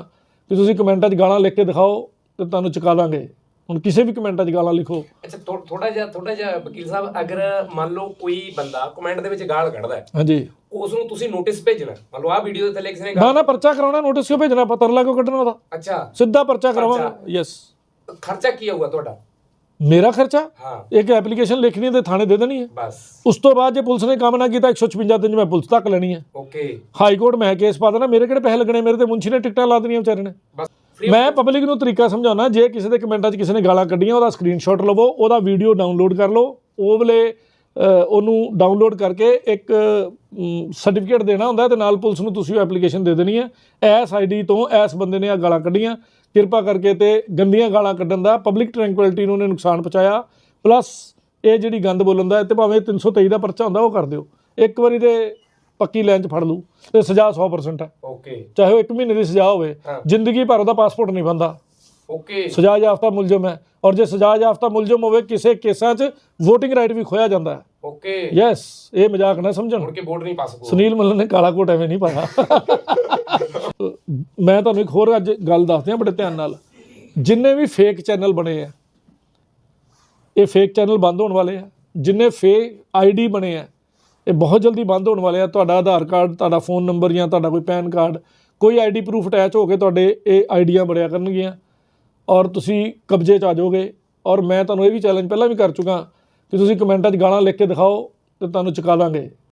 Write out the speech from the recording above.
ਕਿ ਤੁਸੀਂ ਕਮੈਂਟਾਂ 'ਚ ਗਾਲਾਂ ਲਿਖ ਕੇ ਦਿਖਾਓ ਤੇ ਤੁਹਾਨੂੰ ਚੁਕਾ ਦਾਂਗੇ। ਹੁਣ ਕਿਸੇ ਵੀ ਕਮੈਂਟਾਂ 'ਚ ਗਾਲਾਂ ਲਿਖੋ। ਅੱਛਾ ਥੋੜਾ ਜਿਹਾ ਥੋੜਾ ਜਿਹਾ ਵਕੀਲ ਸਾਹਿਬ ਅਗਰ ਮੰਨ ਲਓ ਕੋਈ ਬੰਦਾ ਕਮੈਂਟ ਦੇ ਵਿੱਚ ਗਾਲ ਕੱਢਦਾ ਹੈ ਹਾਂਜੀ। ਉਸ ਨੂੰ ਤੁਸੀਂ ਨੋਟਿਸ ਭੇਜਣਾ। ਮੰਨ ਲਓ ਆਹ ਵੀਡੀਓ ਦੇ ਥੱਲੇ ਕਿਸੇ ਨੇ ਨਾ ਗਾਲ ਨਾ ਪਰਚਾ ਕਰਾਉਣਾ ਨੋਟਿਸ ਕਿਉਂ ਭੇਜਣਾ? ਪਤਾ ਤਰਲਾ ਕਿਉਂ ਕੱਢਣਾ ਉਹਦਾ? ਅੱਛਾ। ਸਿੱਧਾ ਪਰਚਾ ਕਰਾਵਾਂਗਾ। ਯੈਸ ਖਰਚਾ ਕੀ ਆਊਗਾ ਤੁਹਾਡਾ? ਮੇਰਾ ਖਰਚਾ? ਹਾਂ। ਇੱਕ ਐਪਲੀਕੇਸ਼ਨ ਲਿਖਣੀ ਤੇ ਥਾਣੇ ਦੇ ਦੇਣੀ ਹੈ। ਬਸ। ਉਸ ਤੋਂ ਬਾਅਦ ਜੇ ਪੁਲਿਸ ਨੇ ਕੰਮ ਨਾ ਕੀਤਾ 156 ਦਿਨ 'ਚ ਮੈਂ ਪੁਲਿਸ ਤੱਕ ਲੈਣੀ ਹੈ। ਓਕੇ। ਹਾਈ ਕੋਰਟ ਮੈਂ ਕੇਸ ਪਾ ਦੇਣਾ ਮੇਰੇ ਕਿਹੜੇ ਪੈਸੇ ਲੱਗਣੇ ਮੇਰੇ ਤੇ ਮੁੰਸ਼ੀ ਨੇ ਟਿਕਟਾਂ ਲਾ ਦੇਣੀਆਂ ਵਿਚਾਰੇ ਨੇ। ਬਸ ਮੈਂ ਪਬਲਿਕ ਨੂੰ ਤਰੀਕਾ ਸਮਝਾਉਣਾ ਜੇ ਕਿਸੇ ਦੇ ਕਮੈਂਟਾਂ 'ਚ ਕਿਸੇ ਨੇ ਗਾਲਾਂ ਕੱਢੀਆਂ ਉਹਦਾ ਸਕਰੀਨਸ਼ਾਟ ਲਵੋ ਉਹਦਾ ਵੀਡੀਓ ਡਾਊਨਲੋਡ ਕਰ ਲਓ ਉਹ ਵੇਲੇ ਉਹਨੂੰ ਡਾਊਨਲੋਡ ਕਰਕੇ ਇੱਕ ਸਰਟੀਫਿਕੇਟ ਦੇਣਾ ਹੁੰਦਾ ਤੇ ਨਾਲ ਪੁਲਿਸ ਨੂੰ ਤੁਸੀਂ ਐਪਲੀਕੇਸ਼ਨ ਦੇ ਦੇਣੀ ਹੈ। ਐਸ ਆਈਡੀ ਤੋਂ ਐਸ ਬੰਦੇ ਨੇ ਆ ਗਾਲਾਂ ਕੱਢੀਆਂ। ਕਿਰਪਾ ਕਰਕੇ ਤੇ ਗੰਦੀਆਂ ਗਾਲਾਂ ਕੱਢਣ ਦਾ ਪਬਲਿਕ ਟ੍ਰੈਂਕੁਇਲਿਟੀ ਨੂੰ ਉਹਨੇ ਨੁਕਸਾਨ ਪਹੁੰਚਾਇਆ। ਪਲੱਸ ਇਹ ਜਿਹੜੀ ਗੰਦ ਬੋਲਣ ਦਾ ਤੇ ਭਾਵੇਂ 323 ਦਾ ਪਰਚਾ ਹੁੰਦਾ ਉਹ ਕਰ ਦਿਓ। ਇੱਕ ਵਾਰੀ ਤੇ ਪੱਕੀ ਲਾਈਨ 'ਚ ਫੜ ਲੂ ਤੇ ਸਜ਼ਾ 100% ਹੈ। ਓਕੇ। ਚਾਹੇ ਉਹ ਇੱਕ ਮਹੀਨੇ ਦੀ ਸਜ਼ਾ ਹੋਵੇ। ਜ਼ਿੰਦਗੀ ਭਰ ਉਹਦਾ ਪਾਸਪੋਰਟ ਨਹੀਂ ਬੰਦਾ ਓਕੇ। ਸਜ਼ਾ ਯਾਫਤਾ ਮੁਲਜ਼ਮ ਹੈ ਔਰ ਜੇ ਸਜ਼ਾ ਯਾਫਤਾ ਮੁਲਜ਼ਮ ਹੋਵੇ ਕਿਸੇ ਕੇਸਾਂ 'ਚ VOTING ਰਾਈਟ ਵੀ ਖੋਇਆ ਜਾਂਦਾ ਹੈ। ਓਕੇ। ਯੈਸ ਇਹ ਮਜ਼ਾਕ ਨਾ ਸਮਝਣ। ਮੁੜ ਕੇ ਵੋਟ ਨਹੀਂ ਪਾ ਸਕੋ। ਸੁਨੀਲ ਮੱਲਨ ਨੇ ਕਾਲਾ ਕੋਟ ਐਵੇਂ ਨਹੀਂ ਪਾਇਆ। ਮੈਂ ਤੁਹਾਨੂੰ ਇੱਕ ਹੋਰ ਅੱਜ ਗੱਲ ਦੱਸਦੇ ਹਾਂ ਬੜੇ ਧਿਆਨ ਨਾਲ। ਜਿੰਨੇ ਵੀ ਫੇਕ ਚੈਨਲ ਬਣੇ ਆ, ਇਹ ਫੇਕ ਚੈਨਲ ਬੰਦ ਹੋਣ ਵਾਲੇ ਆ। ਜਿੰਨੇ ਫੇਕ ਆਈਡੀ ਬਣੇ ਆ, ਇਹ ਬਹੁਤ ਜਲਦੀ ਬੰਦ ਹੋਣ ਵਾਲੇ ਆ। ਤੁਹਾਡਾ ਆਧਾਰ ਕਾਰਡ, ਤੁਹਾਡਾ ਫੋਨ ਨੰਬਰ ਜਾਂ ਤੁਹਾਡਾ ਕੋਈ ਪੈਨ ਕਾਰਡ, ਕੋਈ ਆਈਡੀ ਪ੍ਰੂਫ ਅਟੈਚ ਹੋ ਕੇ ਤੁਹਾਡੇ ਇਹ ਆਈਡੀਆਂ ਬਣਿਆ ਕਰਨਗੀਆਂ। ਔਰ ਤੁਸੀਂ ਕਬਜ਼ੇ 'ਚ ਆ ਜਾਓਗੇ। ਔਰ ਮੈਂ ਤੁਹਾਨੂੰ ਇਹ ਵੀ ਚੈਲੰਜ ਪਹਿਲਾਂ ਵੀ ਕਰ ਚੁੱਕਾ ਕਿ ਤੁਸੀਂ ਕਮੈਂਟਾਂ 'ਚ ਗਾਲਾਂ ਲਿਖ ਕੇ ਦਿਖਾਓ ਤੇ ਤੁਹਾਨੂੰ ਚੁਕਾ ਦਾਂਗੇ।